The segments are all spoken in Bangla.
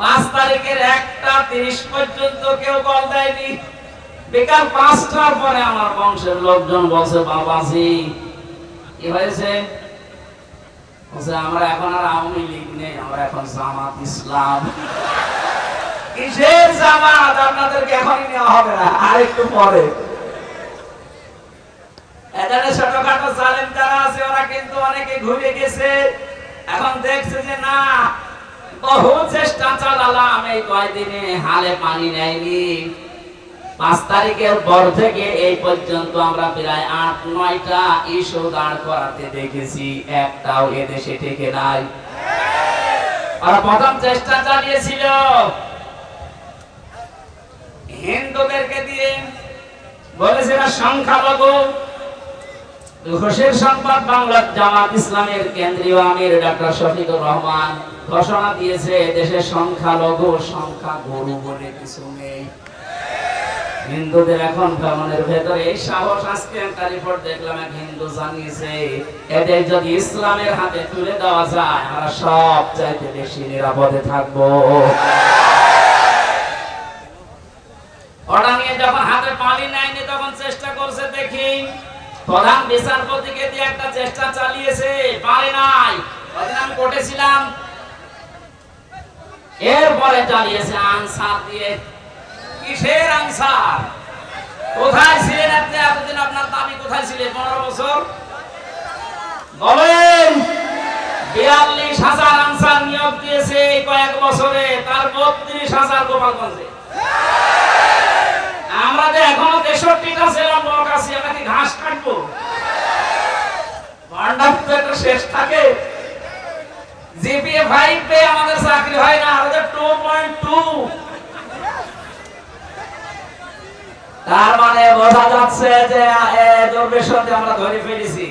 পাঁচ তারিখের একটা তিরিশ পর্যন্ত কেউ কল দেয়নি। বিকাল পাঁচটার পরে আমার বংশের লোকজন বলছে, বাবাজি, কি হয়েছে? আমরা এখন আর আওয়ামী লীগ নেই, আমরা এখন জামাত ইসলাম। কিসের জামাত? আপনাদেরকে এখনই নেওয়া হবে না, আর একটু পরে। এখানে ছোটখাটো জালেম যারা আছে, ওরা কিন্তু অনেকে ঘুরে গেছে। এখন দেখছে যে না বহু চেষ্টা চালালাম, এই কয়দিনে হালে পানি নেয়নি। পাঁচ তারিখের পর থেকে এই পর্যন্ত আমরা প্রায় আট, নয়টা ইস্যু দাঁড় করাতে দেখেছি, একটাও এদেশে টেকে নাই। প্রথম চেষ্টা চালিয়েছিল হিন্দুদেরকে দিয়ে, বলেছে এরা সংখ্যালঘু। খুশির সংবাদ বাংলা জামাত ইসলামের কেন্দ্রীয় আমির ডাক্তার শফিকুর রহমান ঘোষণা দিয়েছে, দেশের সংখ্যালঘু সংখ্যা গরু বলে কিছু নেই। হিন্দুদের এখন ভ্রমণের ভেতরে এই সাহস আজকে একটা রিপোর্ট দেখলাম এক হিন্দু জানিয়েছে, এদের যদি ইসলামের হাতে তুলে দেওয়া যায়, আমরা সব চাইতে বেশি নিরাপদে থাকব। ওটা নিয়ে যখন হাতে পানি নেয়নি, তখন চেষ্টা করছে দেখি প্রধান বিচারপতিকে দিয়ে একটা চেষ্টা চালিয়েছে, পারে নাই। ওদিন আমি কোর্টে ছিলাম এরপরে চালিয়েছে আনসার দিয়ে। কিসের আনসার? কোথায় ছিলেন আপনি? এতদিন আপনার দাবি কোথায় ছিলেন পনেরো বছর? বলেন, বিয়াল্লিশ হাজার আনসার নিয়োগ দিয়েছে কয়েক বছরে, তার বত্রিশ হাজার গোপালগঞ্জে। আমরা যে এখনও তেষট্টিটা ছিলাম লোক আছি আমরা কি ঘাস কাটবো? ভান্ডার তো একটা শেষ থাকে। জিপিএ ফাইভ পে আমাদের চাকরি হয় না আমাদের টু পয়েন্ট টু তার মানে বোঝা যাচ্ছে যে এ, দুর্বিষহকে আমরা ধরে ফেলেছি।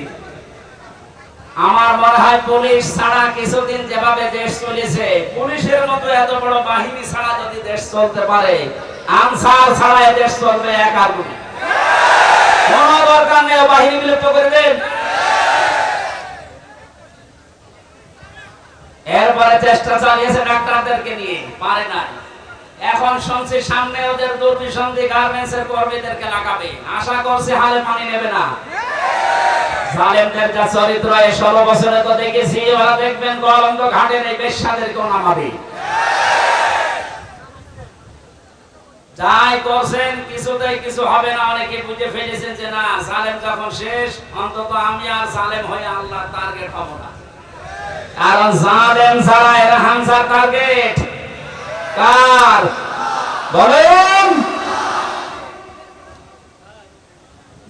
আমার মনে হয় পুলিশ ছাড়া কিছুদিন যেভাবে দেশ চলেছে পুলিশের মতো এত বড় বাহিনী ছাড়া যদি দেশ চলতে পারে আনসার ছাড়া দেশ চলবে একা গুলি কোন দরকার নেই বাহিনী বিলুপ্ত করে দেন। এরপরে চেষ্টা চালিয়েছে ডাক্তারদেরকে নিয়ে, পারে নাই। এখন শুনছি সামনে ওদের দুর্বিসন্ধি গার্মেন্টস এর কর্মীদেরকে লাগাবে। আশা করছে হালে পানি নেবে না। জালেমদের যা চরিত্র, এই ষোলো বছরে তো দেখেছি, ওরা দেখবেন গলন্দ ঘাটের এই বেশ্যাদেরকেও নামাবে। যাই করছেন, কিছুতেই কিছু হবে না। অনেকে বুঝে ফেলেছেন যে না, সালেম যখন শেষ, অন্তত আমি আর সালেম হয়ে আল্লাহ টার্গেট হব না। কারণ জালেম ছাড়া এরা হামসার টার্গেট কার? বলেন।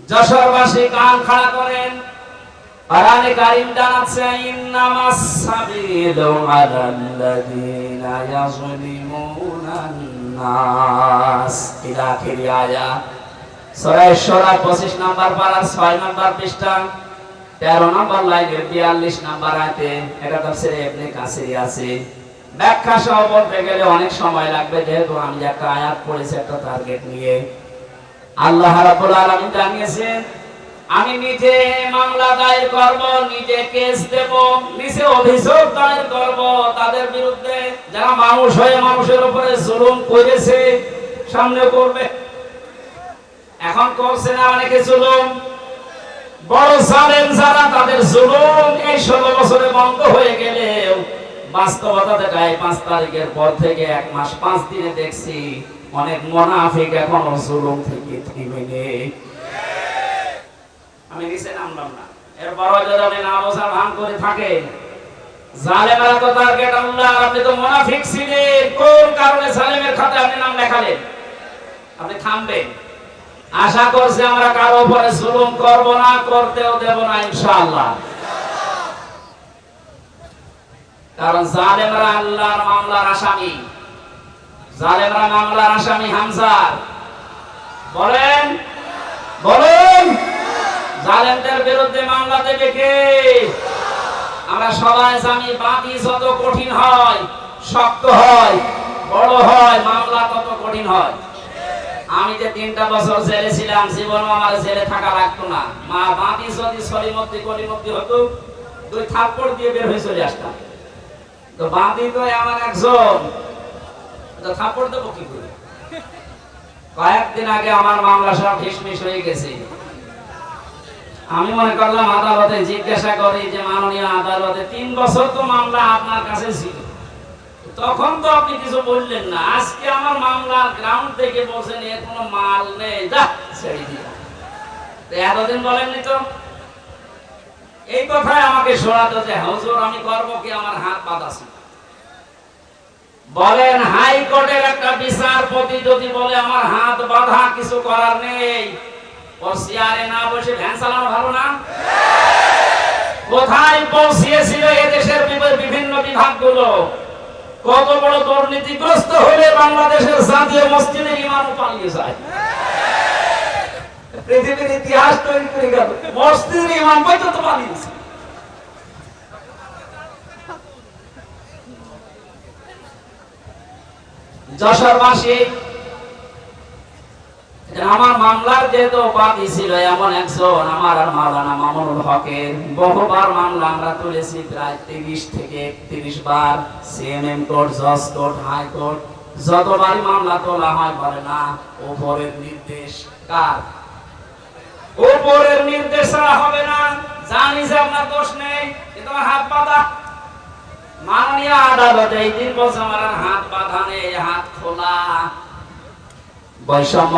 যশোরবাসী কান খাড়া করেন। কোরআনে কারীম জানাচ্ছে, ইন্নামাস সাবিলু আলাল্লাযীনা ইয়াযলিমুনান নাস। ইলা আখিরি আয়াত সূরা সূরা 25 নাম্বার পারা 6 নাম্বার পৃষ্ঠা। 13 নাম্বার লাইনের 42 নাম্বার আয়াতে এটা তাফসিরে ইবনে কাসির আছে। ব্যাখ্যা সহ বলতে গেলে অনেক সময় লাগবে, যেহেতু আমি একটা আয়াত পড়েছি, একটা টার্গেট নিয়ে। আল্লাহ রাব্বুল আলামিন জানিয়েছেন, আমি নিজে মামলা দায়ের করব, নিজে কেস দেব, নিজে অভিযোগ দায়ের করব, তাদের বিরুদ্ধে যারা মানুষ হয়ে মানুষের উপরে জুলুম করেছে, সামনে করবে। এখন করছে না অনেকে জুলুম। বড় জালেম যারা তাদের জুলুম এই ষোলো বছরে বন্ধ হয়ে গেলেও বাস্তবতা দেখায় পাঁচ তারিখের পর থেকে এক মাস, পাঁচ দিনে দেখছি অনেক মোনাফিক এখনও জুলুম থেকে থেমে নেই। আমি নিচে নামলাম না। এরপরও যদি আপনি না বোঝা ভান করে থাকেন জালেমেরা তো টার্গেট আল্লাহ আপনি তো মুনাফিক ছিলেন। কোন কারণে জালেমের খাতে আপনি নাম লেখালেন? আপনি থামবেন। আশা করছি আমরা কারও উপরে জুলুম করব না, করতেও দেব না, ইনশাআল্লাহ। কারণ জালেমরা আল্লাহর মামলার আসামি। জালেমরা মামলার আসামি হামজার। বলেন? বলেন? জালেমদের বিরুদ্ধে মামলা দেবে কে? আমরা সবাই জানি বাদী যত কঠিন হয়, শক্ত হয়, বড় হয়, মামলা তত কঠিন হয়। আমি যে তিনটা বছর জেলে ছিলাম, জীবন আমার জেলে থাকা লাগতো না। মা বাদী যদি সলিমদ্দি, কলিমদ্দি হতো, দুই থাপ্পড় দিয়ে বের হয়ে চলে আসতাম। তো বাদী তো আমার একজন, তো থাপ্পড় দেবো কি করে? কয়েকদিন আগে আমার মামলা সব ঢিসমিস হয়ে গেছে। আমি মনে করলাম আদালতে জিজ্ঞাসা করি যে, মাননীয় আদালতে তিন বছর তো মামলা আপনার কাছে ছিল। তখন তো আপনি কিছু বললেন না। আজকে আমার মামলার গ্রাউন্ড থেকে বলছেন এর কোনো মাল নেই। যা, ছেড়ে দিলাম। এতদিন বলেননি তো। এই কথায় আমাকে শোনাতে যে, হুজুর, আমি করব কি? আমার হাত বাঁধা ছিল। বলেন, হাইকোর্টের একটা বিচারপতি যদি বলে, আমার হাত বাঁধা, কিছু করার নেই ওর না বসে ভ্যান চালানো ভালো না? কোথায় পৌঁছিয়েছিল এদেশের বিভিন্ন বিভাগগুলো? কত বড় দুর্নীতিগ্রস্ত হলে বাংলাদেশের জাতীয় মসজিদের ইমামও পালিয়ে যায়। পৃথিবীর ইতিহাস তৈরি করে গেল। মসজিদের ইমাম পর্যন্ত পালিয়েছে। যশোরবাসী আমার মামলার যেহেতু ছিল, এমন একজন আমার আর মামুনুল হকের। বহুবার মামলা আমরা তুলেছি, প্রায় তিরিশ থেকে বার। সিএমএম কোর্ট, জজ কোর্ট হাইকোর্ট যতবারই মামলা তোলা হয় বলে না উপরের নির্দেশ কার? উপরের নির্দেশ হবে না। জানি যে আপনার দোষ নেই, কিন্তু হাত বাঁধা। মাননীয় আদালতে এই দিন বলছে আমার হাত বাঁধা নেই, হাত খোলা। বৈষম্য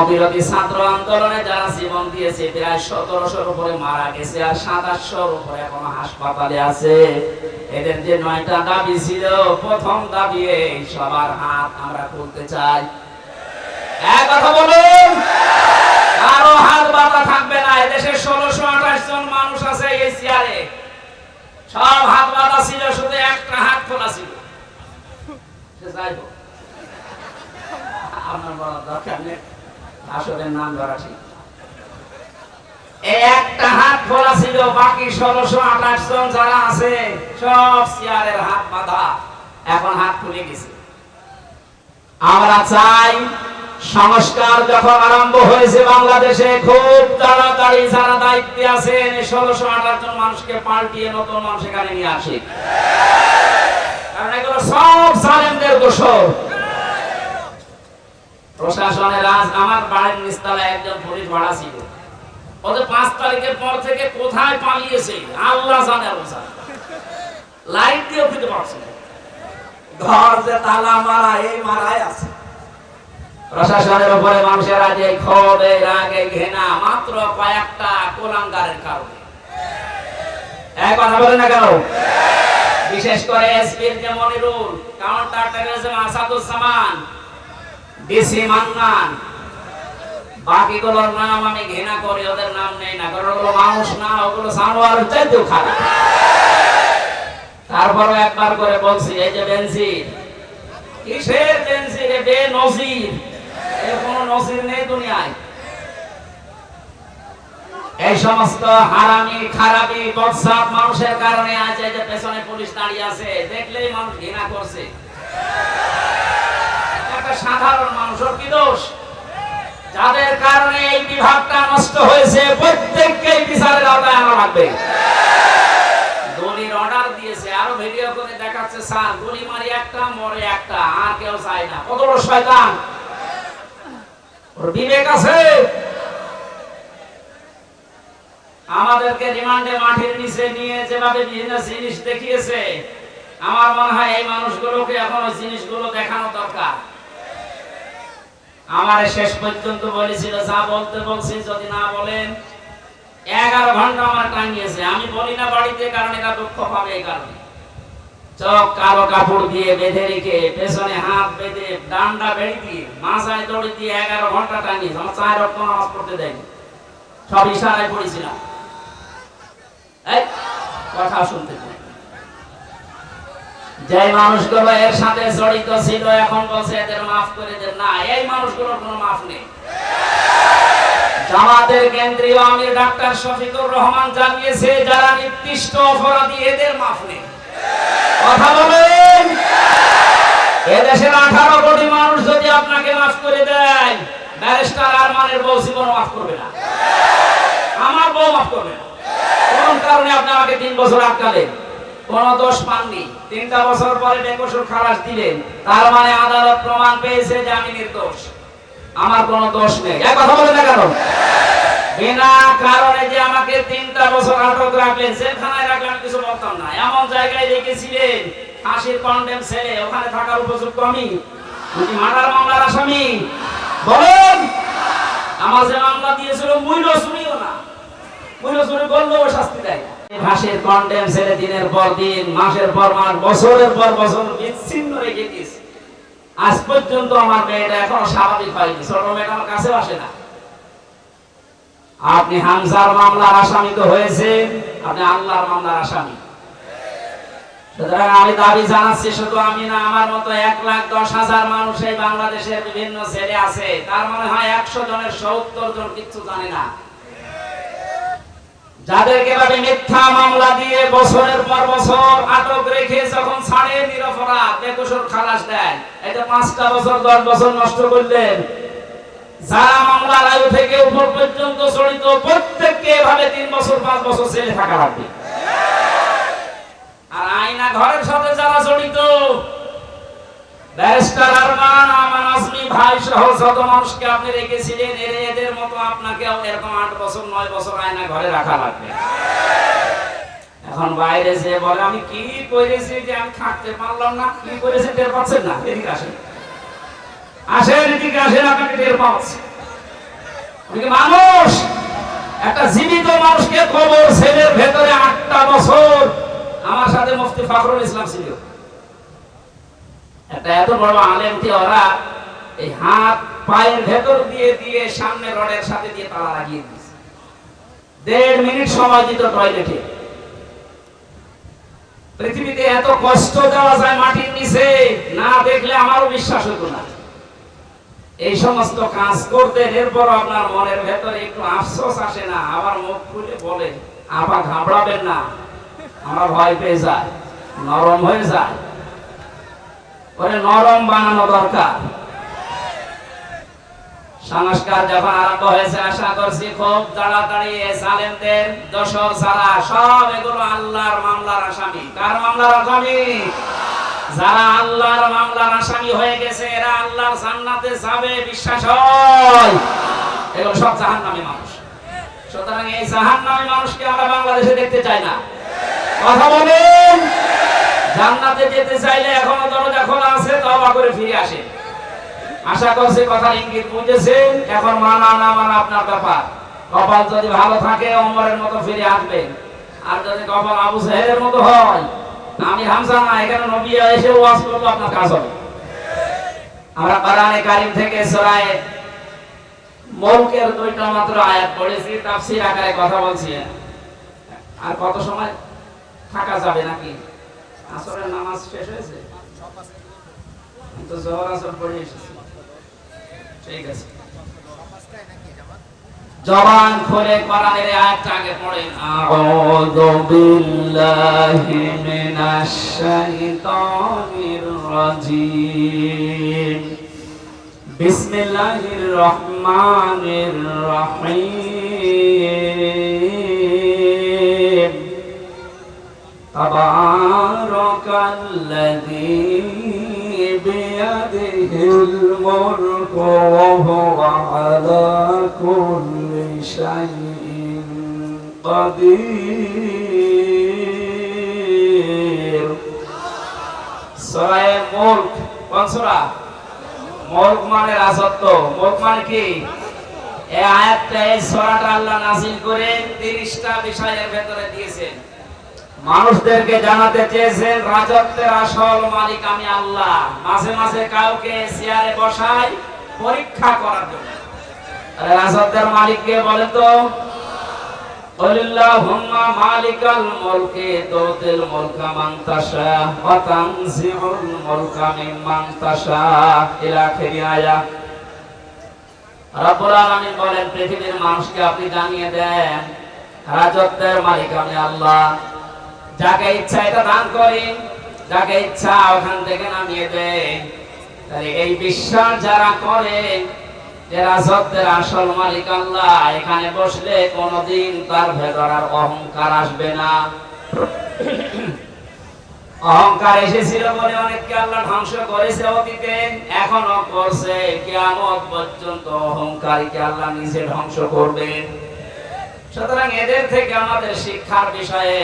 ছাত্র আন্দোলনে যারা জীবন দিয়েছে, প্রায় সতেরোশোর উপরে মারা গেছে আর সাতাশশোর উপরে এখনও হাসপাতালে আছে। এদের যে নয়টা দাবি ছিল, প্রথম দাবি এই, সবার হাত আমরা খুলতে চাই। এক কথা বলুন, কারও হাত বাঁধা থাকবে না। এদেশে ষোলোশো আঠাশ জন মানুষ আছে এই চেয়ারে। সব হাত বাঁধা ছিল, শুধু একটা হাত খোলা ছিল। সে যাই। আপনার বলার দরকার নেই। আসলের নাম ধরা ঠিক। একটা হাত খোলা ছিল, বাকি ষোলোশো আঠাশ জন যারা আছে, সব চেয়ারের হাত বাঁধা। এখন হাত খুলে গেছে। আমরা চাই সংস্কার যখন আরম্ভ হয়েছে বাংলাদেশে, খুব তাড়াতাড়ি যারা দায়িত্বে আছেন ষোলোশো আঠাশ জন মানুষকে পাল্টিয়ে নতুন মানুষ এখানে নিয়ে আসে। কারণ এগুলো সব সালেমদের দোষর প্রশাসনের আজ আমার বাড়ির নিস্তালায় একজন পুলিশ ভাড়া ছিল। ওদের পাঁচ তারিখের পর থেকে কোথায় পালিয়েছে আল্লাহ জানে লাইট দিয়েও ফিরতে পারছে ঘর যে তালা মারা এই মারাই আছে। প্রশাসনের উপরে মানুষের আজ এই ক্ষোভ এই রাগ এই ঘৃণা মাত্র কয়েকটা কোলাঙ্গারের কারণে। এক কথা বলে না কেন? বিশেষ করে এসপির যে Monirul counter terrorism Asaduzzaman DC Mannan. বাকিগুলোর নাম আমি ঘৃণা করি, ওদের নাম নেই না, কারণ ওগুলো মানুষ না, ওগুলো জানোয়ার চাইতেও খারাপ। তারপরে একবার করে বলছি, এই যে বেনজির, কিসের বেনজির? এ বে নজির এর কোনো নজির নেই দুনিয়ায়। এই সমস্ত হারামি, খারাপি বৎসাপ মানুষের কারণে এই যে পেছনে পুলিশ দাঁড়িয়ে আছে, দেখলেই মানুষ ঘৃণা করছে। একটা সাধারণ মানুষের কি দোষ? যাদের কারণে এই বিভাগটা নষ্ট হয়েছে, প্রত্যেককে বিচারের আওতায় আনা লাগবে। গুলির অর্ডার দিয়েছে, আরও ভিডিও করে দেখাচ্ছে, স্যার, গুলি মারি একটা, মরে একটা, আর কেউ চায় না। কত বড় শয়তান? ওর বিবেক আছে? আমাদেরকে রিমান্ডে মাটির নিচে নিয়ে যেভাবে বিভিন্ন জিনিস দেখিয়েছে, আমার মনে হয় এই মানুষগুলোকে এখন জিনিসগুলো দেখানো দরকার। আমার শেষ পর্যন্ত বলেছিল, যা বলতে বলছি, যদি না বলেন, এগারো ঘণ্টা আমার টাঙিয়েছে। আমি বলি না বাড়িতে, কারণ এটা দুঃখ পাবে এই কারণে। চোখ কালো কাপড় দিয়ে বেঁধে রেখে, পেছনে হাত বেঁধে, ডান্ডা বেড়ি দিয়ে, মাথায় দড়ি দিয়ে এগারো ঘণ্টা টাঙিয়েছে। আমার চার রক্ত নামাজ পড়তে দেয়নি। সব ইশারায় পড়েছিলাম। কথা শুনতে। যে মানুষগুলো এর সাথে জড়িত ছিল, এখন বলছে এদের মাফ করে দেন। না, এই মানুষগুলোর কোনো মাফ নেই। জামাতের কেন্দ্রীয় আমির ডাক্তার শফিকুর রহমান জানিয়েছে, যারা নির্দিষ্ট অপরাধী, এদের মাফ নেই। কথা বলেন? এদেশের আঠারো কোটি মানুষ যদি আপনাকে মাফ করে দেয়, ব্যারিস্টার আরমানের বউ জীবন মাফ করবে না। আমার বউ মাফ করবে না। কোন কারণে আপনি আমাকে তিন বছর আটকালেন? কোন দোষ পাননি। তিনটা বছর পরে বেকসুর খালাস দিলেন। তার মানে আদালত প্রমাণ পেয়েছে যে আমি নির্দোষ। আমার কোনো দোষ নেই। এক কথা বলে না কেন? বিনা কারণে যে আমাকে তিনটা বছর আটক রাখলেন জেলখানায় রাখলেন আমি কিছু বলতাম না। এমন জায়গায় রেখেছিলেন ফাঁসির কন্ডেম ছেলে। ওখানে থাকার উপযুক্ত আমি? নাকি মার্ডার মামলার আসামি? বলেন! আমার যে মামলা দিয়েছিল, মূল্য শুনিও না। মূল্য শুনি বলল শাস্তি। ফাঁসির কন্ডেম ছেলে দিনের পর দিন, মাসের পর মাস, বছরের পর বছর বিচ্ছিন্ন রেখে দিয়েছে। আজ পর্যন্ত আমার মেয়েটা এখনও স্বাভাবিক হয়নি, ছোট মেয়েটা আমার কাছেও আসে না। আপনি হামজার মামলার আসামি তো হয়েছেন আপনি আল্লাহর মামলার আসামি। সুতরাং আমি দাবি জানাচ্ছি, শুধু আমি না, আমার মতো এক লাখ দশ হাজার মানুষ এই বাংলাদেশের বিভিন্ন ছেলে আছে। তার মনে হয় একশো জনের সত্তর জন কিচ্ছু জানে না। যাদেরকে ভাবে মিথ্যা মামলা দিয়ে বছরের পর বছর আটক রেখে যখন ছাড়ে নিরপরাধ বেকসুর খালাস দেয়। এটা পাঁচটা বছর, দশ বছর নষ্ট করলেন। যারা মামলার আয়ু থেকে উপর পর্যন্ত জড়িত প্রত্যেককে এভাবে তিন বছর, পাঁচ বছর ছেলে থাকা লাগবে। আর আইনা ঘরের সাথে যারা জড়িত, ব্যারিস্টার আরমান আমান ভাই সহ যত মানুষকে আপনি রেখেছিলেন এদের মতো আপনাকেও এরকম আট বছর, নয় বছর আয়না ঘরে রাখা লাগবে। এখন বাইরে যে বলে, আমি কি করেছি যে আমি থাকতে পারলাম না? কি করেছি টের পাচ্ছেন না? এদিকে আসেন। আসেন, এদিকে আসেন, আপনাকে টের পাচ্ছে আপনি মানুষ? একটা জীবিত মানুষকে কবর ছেলের ভেতরে আটটা বছর আমার সাথে মুফতি ফখরুল ইসলাম ছিল। একটা এত বড় আলেমটি ওরা এই হাত পায়ের ভেতর দিয়ে দিয়ে সামনে রডের সাথে দিয়ে তালা লাগিয়ে দিয়েছে। দেড় মিনিট সময় দিত টয়লেটে। পৃথিবীতে এত কষ্ট দেওয়া যায় মাটির নিচে, না দেখলে আমারও বিশ্বাস হতো না। এই সমস্ত কাজ করতে এরপর আপনার মনের ভেতরে একটু আফসোস আসে না, আবার মুখ খুলে বলে আবার ঘাবড়াবেন না, আমরা ভয় পেয়ে যায় নরম হয়ে যায় ওরে, নরম বানানো দরকার। সংস্কার যখন আরম্ভ হয়েছে, আশা করছি খুব তাড়াতাড়ি এই জালেমদের দোষর ছাড়া সব এগুলো আল্লাহর মামলার আসামি। কার মামলার আসামি? যারা আল্লাহর মামলার আসামি হয়ে গেছে, এরা আল্লাহর জান্নাতে যাবে, বিশ্বাস হয়। এগুলো সব জাহান্নামী মানুষ। সুতরাং এই জাহান্নামী মানুষকে আমরা বাংলাদেশে দেখতে চাই না। কথা বলেন। জান্নাতে যেতে চাইলে এখনও দরজা খোলা আছে, তওবা করে ফিরে আসে আশা করছি কথার ইঙ্গিত বুঝেছেন। এখন মানা না মানা আপনার ব্যাপার। কপাল যদি ভালো থাকে, অমরের মতো ফিরে আসবেন। আর যদি কপাল আবু সাহেবের মতো হয়, আমি হামসা না, এখানে নবী এসে ওয়াজ করব, আপনার কাজ হবে। আমরা কোরআনে কারিম থেকে সূরায়ে মুলকের দুইটা মাত্র আয়াত পড়েছি, তাফসীর আকারে কথা বলছি। আর কত সময় থাকা যাবে নাকি? আসরের নামাজ শেষ হয়েছে? তো জোহর আসর পড়ে এসেছি। জবান খুলে কোরআনের আয়াতটা আগে পড়েন। আউযু বিল্লাহি মিনাশ শাইতানির রাজিম। বিসমিল্লাহির রহমানির রহিম। তাবারাকাল্লাযী بيده الملك وهو على كل شيء قدير সরায় মুলক কোন সূরা মুলক মানে রাজত্ব মুলক মানে কি এই আয়াতটা এই সূরাটা আল্লাহ নাযিল করে 30টা বিষয়ের ভেতরে দিয়েছেন মানুষদেরকে জানাতে চেয়েছেন রাজত্বের আসল মালিক আমি আল্লাহ। মাঝে মাঝে কাউকে চেয়ারে বসাই পরীক্ষা করার জন্য। রাজত্বের মালিক কে বলেন তো? পৃথিবীর মানুষকে আপনি জানিয়ে দেন, রাজত্বের মালিক আমি আল্লাহ। যাকে ইচ্ছা এটা দান করেন যাকে ইচ্ছা ওখান থেকে নামিয়ে দেয় এই বিশ্বাস যারা করে আসল মালিক আল্লাহ, এখানে বসলে তার ভেতর আর অহংকার আসবে না। অহংকার এসেছিল বলে অনেককে আল্লাহ ধ্বংস করেছে অতীতে, এখনও করছে। কিয়ামত পর্যন্ত অহংকারীকে আল্লাহ নিজে ধ্বংস করবেন সুতরাং এদের থেকে আমাদের শিক্ষার বিষয়ে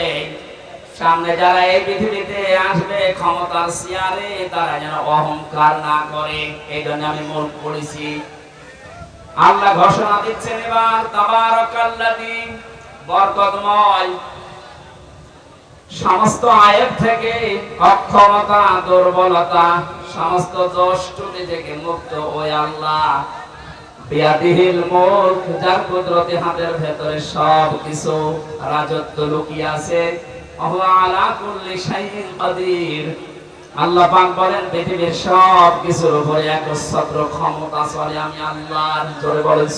সামনে যারা এই পৃথিবীতে আসবে, ক্ষমতার চেয়ারে তারা যেন অহংকার না করে এই জন্য আমি মূল পড়েছি। আল্লাহ ঘোষণা দিচ্ছেন এবার, তাবারাকাল্লাযী, বরকতময়। সমস্ত আয়ের থেকে অক্ষমতা, দুর্বলতা, সমস্ত দোষ থেকে মুক্ত ওই আল্লাহ। বিয়াদিহিল মুলক, যার কুদরতি হাতের ভেতরে সব কিছু রাজত্ব লুকিয়ে আছে। আল্লাহ পাক বলেন, পৃথিবীর সব কিছুর উপরে ক্ষমতা চলে। আমি আল্লাহর জোরে বলেন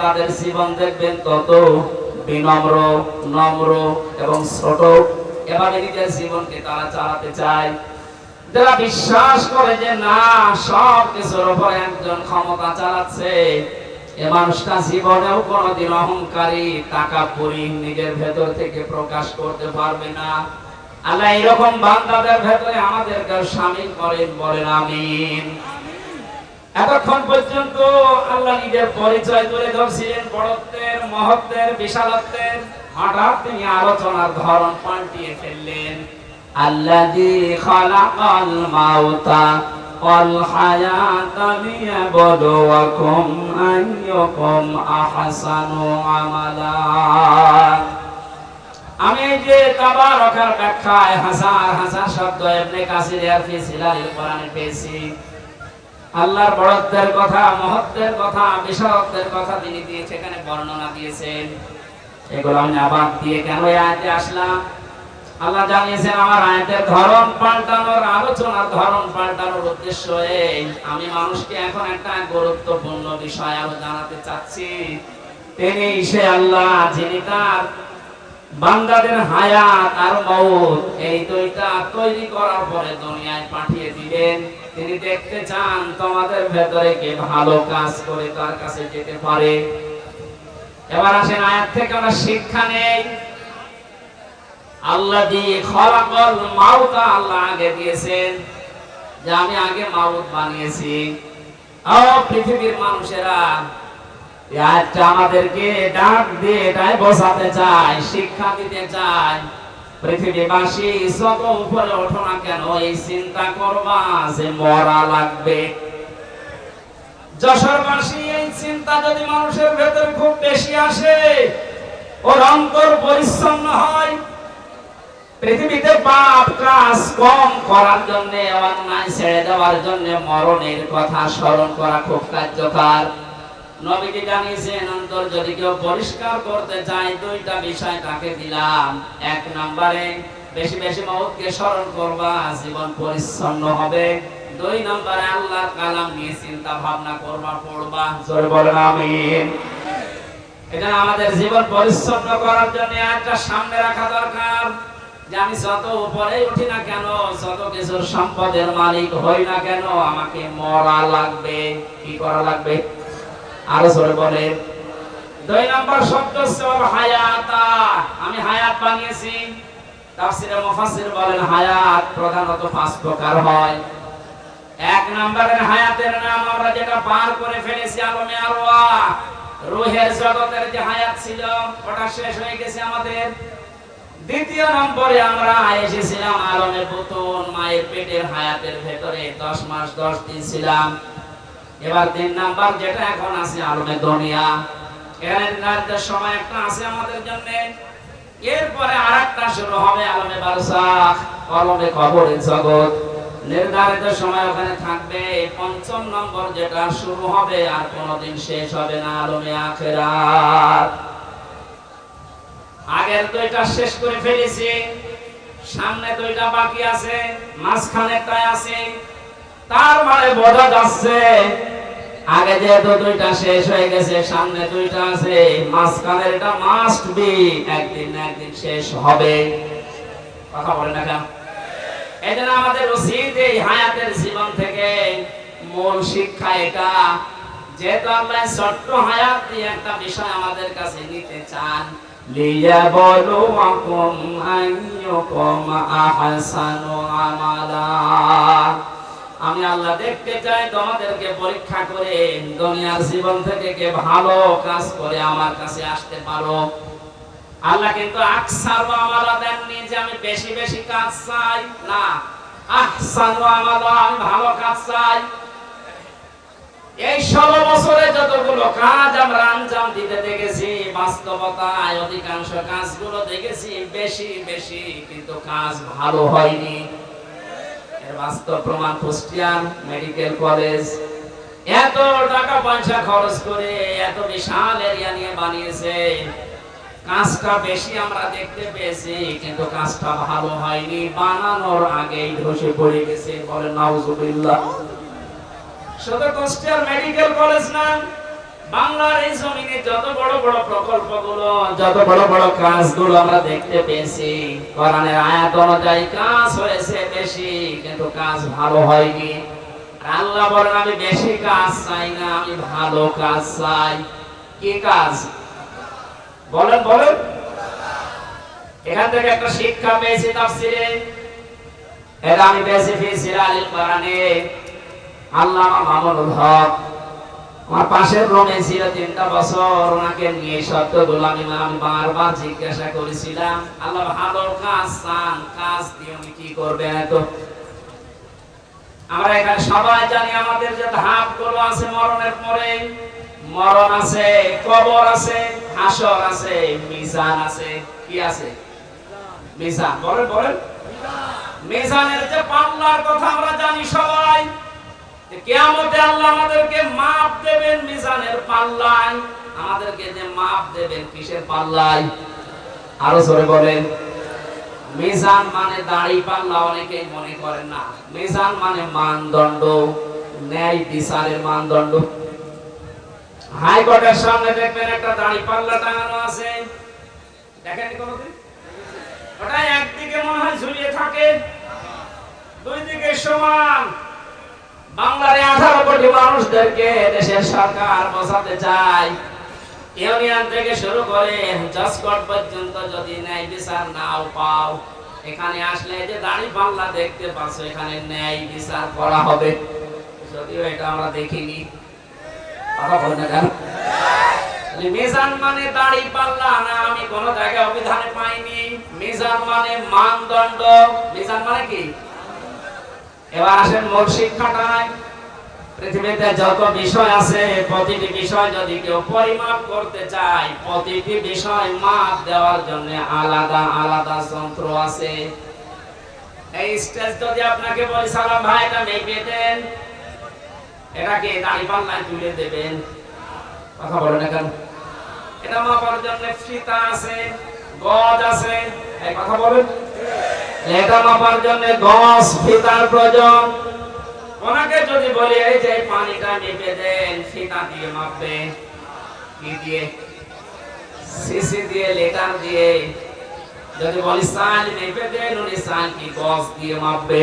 তাদের জীবন দেখবেন তত বিনম্র, নম্র এবং ছোট। এভাবে নিজের জীবনকে তারা চালাতে চায়। যারা বিশ্বাস করে যে না, সব কিছুর উপর একজন ক্ষমতা চালাচ্ছে, এ মানুষটা জীবনেও কোনোদিন অহংকারী, টাকা পরি নিজের ভেতর থেকে প্রকাশ করতে পারবে না। আল্লাহ এরকম বান্দাদের ভেতরে আমাদেরকে শামিল করেন, বলেন আমিন। এতক্ষণ পর্যন্ত আল্লাহ নিজের পরিচয় তুলে ধরছিলেন বড়ত্বের, মহত্বের, বিশালত্বের। হঠাৎ তিনি আলোচনার ধরন পাল্টিয়ে ফেললেন। আমি যে ব্যাখ্যায় শব্দ পেয়েছি। আল্লাহর বড়ত্বের কথা, মহত্বের কথা বিশালত্বের কথা তিনি দিয়ে সেখানে বর্ণনা দিয়েছেন। এগুলো আমি আবার দিয়ে কেন আসলাম? আল্লাহ জানিয়েছেন, আমার আয়াতের ধরন পাল্টানোর আলোচনার ধরন পাল্টানোর উদ্দেশ্য এই। আমি মানুষকে এখন একটা গুরুত্বপূর্ণ বিষয় আরও জানাতে চাচ্ছি। তিনি সে আল্লাহ, যিনি তার বান্দাদের হায়াত আর মৌত এই দুইটা তৈরি করার পরে দুনিয়ায় পাঠিয়ে দিলেন। তিনি দেখতে চান, তোমাদের ভেতরে কে ভালো কাজ করে তার কাছে যেতে পারে। এবার আসেন, আয়াত থেকে আমরা শিক্ষা নেই। আল্লাহ দিয়ে খলাকল মাউতা আল্লাহ আগে দিয়েছেন, যে আমি আগে মাউত বানিয়েছি। ও পৃথিবীর মানুষেরা, এই আমাদেরকে ডাক দিয়ে এটাই বোঝাতে চায়, শিক্ষা দিতে চায়, পৃথিবীবাসী যত উপরে ওঠো না কেন, এই চিন্তা করবা যে মরা লাগবে। যশোরবাসী, এই চিন্তা যদি মানুষের ভেতরে খুব বেশি আসে, ওর অন্তর পরিচ্ছন্ন হয় পৃথিবীতে পাপ কাজ কম করার জন্য, অন্যায় ছেড়ে দেওয়ার জন্য মরণের কথা স্মরণ করা খুব কার্যকর। নবীকে জানিয়েছেন, অন্তর যদি কেউ পরিষ্কার করতে চায়, দুইটা বিষয় তাকে দিলাম। এক নম্বরে, বেশি বেশি স্মরণ করবা, জীবন পরিচ্ছন্ন হবে। দুই নম্বরে, আল্লাহর কালাম নিয়ে চিন্তা ভাবনা করবা, পড়বা। জোরে বলেন এটা আমাদের জীবন পরিচ্ছন্ন করার জন্য একটা সামনে রাখা দরকার। আমি যত উপরে উঠি না কেন, যত কিছুর সম্পদের মালিক হই না কেন, আমাকে মরা লাগবে। কি করা লাগবে? আরও জোরে বলে দুই নম্বর শব্দ হায়াতা। আমি হায়াত বানিয়েছি। তাফসিরে মুফাসসির বলেন, হায়াত প্রধানত পাঁচ প্রকার হয়। এক নম্বরের হায়াতের নাম আমরা যেটা পার করে ফেলেছি আলমে আরওয়া। রুহের জগতের যে হায়াত ছিল, ওটা শেষ হয়ে গেছে আমাদের। দ্বিতীয় নম্বরে আমরা এসেছিলাম আলমে পুতুন মায়ের পেটের হায়াতের ভেতরে দশ মাস, দশ দিন ছিলাম। এবার তিন নাম্বার যেটা এখন আছে এখানে সময় একটা আছে আমাদের জন্য। এরপরে আরেকটা শুরু হবে আলমে বারসাখ কলমে জগৎ। নির্ধারিত সময় ওখানে থাকবে, পঞ্চম নম্বর যেটা শুরু হবে আর কোনোদিন শেষ হবে না আলমে আখেরাত। আগের দুইটা শেষ করে ফেলেছি, সামনে দুইটা বাকি আছে মাঝখানেরটাই আছে। তার মানে বোঝা যাচ্ছে, আগে যেহেতু দুইটা শেষ হয়ে গেছে, সামনে দুইটা আছে, মাঝখানের এটা মাস্ট বি একদিন না একদিন শেষ হবে। কথা বলে না কেন? এই জন্য আমাদের উচিত এই হায়াতের জীবন থেকে মূল শিক্ষা এটা, যেহেতু আল্লাহ ছোট্ট হায়াত দিয়ে একটা বিষয় আমাদের কাছে নিতে চান লিয়াবলুয়াকুম আইয়ুকুম আহসানু আমালা। আমি আল্লাহ দেখতে চাই তোমাদেরকে পরীক্ষা করে দুনিয়ার জীবন থেকে কে ভালো কাজ করে আমার কাছে আসতে পারো। আল্লাহ কিন্তু আকসার আমালা দেননি যে আমি বেশি বেশি কাজ চাই। না, আহসান আমালা, আমি ভালো কাজ চাই। এই ষোলো বছরে যতগুলো কাজ আমরা আঞ্জাম দিতে দেখেছি, বাস্তবতায় অধিকাংশ কাজগুলো দেখেছি, বেশি বেশি, কিন্তু কাজ ভালো হয়নি। বাস্তব প্রমাণ কুষ্টিয়ান মেডিকেল কলেজ। এত টাকা পয়সা খরচ করে এত বিশাল এরিয়া নিয়ে বানিয়েছে। কাজটা বেশি আমরা দেখতে পেয়েছি, কিন্তু কাজটা ভালো হয়নি। বানানোর আগেই ধসে পড়ে গেছে বলে নাউজুবিল্লাহ। শুধু কুষ্টিয়ার মেডিকেল কলেজ না, বাংলার এই জমিনে যত বড় বড় প্রকল্পগুলো, যত বড় বড় কাজগুলো আমরা দেখতে পেয়েছি, কোরআনের আয়াত অনুযায়ী কাজ হয়েছে বেশি, কিন্তু কাজ ভালো হয়নি। আল্লাহ বলেন, আমি বেশি কাজ চাই না, আমি ভালো কাজ চাই। কি কাজ? বলেন বলেন। এখান থেকে একটা শিক্ষা পেয়েছি তাফসিরে। এটা আমি পেয়েছি ফি সিরালিল কোরআনে। আল্লাহ আমার পাশের রুমে ছিল তিনটা বছর, ওনাকে নিয়ে বারবার জিজ্ঞাসা করেছিলাম, আল্লাহ, ভালো কাজ কাজ দিয়ে উনি কি করবেন এত? আমরা এখানে সবাই জানি আমাদের যে ধাপগুলো আছে, মরণের পরে। মরণ আছে, কবর আছে, হাসর আছে, মিজান আছে, কি আছে? মিজান, বলেন বলেন। মিজানের যে পাল্লার কথা আমরা জানি সবাই। কেয়ামতে আল্লাহ আমাদেরকে মাপ দেবেন মিজানের পাল্লায়। আমাদেরকে যে মাপ দেবেন কিসের পাল্লায়? আরও জোরে বলেন। মিজান মানে দাড়ি পাল্লা অনেকেই মনে করেন না। মিজান মানে মানদণ্ড, ন্যায় বিচারের মানদণ্ড। হাইকোর্টের সামনে দেখবেন একটা দাড়ি পাল্লা টাঙানো আছে। দেখেন কোনোদিন? ওটা একদিকে মনে হয় ঝুলিয়ে থাকে, দুই দিকে সমান। বাংলার আঠারো কোটি মানুষদেরকে দেশের সরকার বসাতে চায়। ইউনিয়ন থেকে শুরু করে জসকট পর্যন্ত যদি ন্যায় বিচার নাও পাও, এখানে আসলে যে দাড়ি বাংলা দেখতে পাচ্ছ, এখানে ন্যায় বিচার করা হবে। যদিও এটা আমরা দেখিনি। মিজান মানে দাড়ি পাল্লা না, আমি কোন জায়গায় অভিধানে পাইনি। মিজান মানে মানদণ্ড। মিজান মানে কি? এবার আসেন মূল শিক্ষাটায় পৃথিবীতে যত বিষয় আছে, প্রতিটি বিষয় যদি কেউ পরিমাপ করতে চায়, প্রতিটি বিষয় মাপ দেওয়ার জন্য আলাদা আলাদা যন্ত্র আছে। এই স্টেজ যদি আপনাকে বলি, সালাম ভাই, এটা মেপে দেন এটাকে দাড়ি পাল্লায় তুলে দেবেন। কথা বলেন এখন এটা মাপার জন্য ফিতা আছে। গজ মাপার জন্য গজ ফিতার প্রয়োজন। ওনাকে যদি বলি, এই যে পানিটা মেপে দেন, ফিতা দিয়ে মাপবে। কি দিয়ে? সিসি দিয়ে, লিটার দিয়ে। যদি বলি সাল মেপে দেন, উনি সাল কি গজ দিয়ে মাপবে?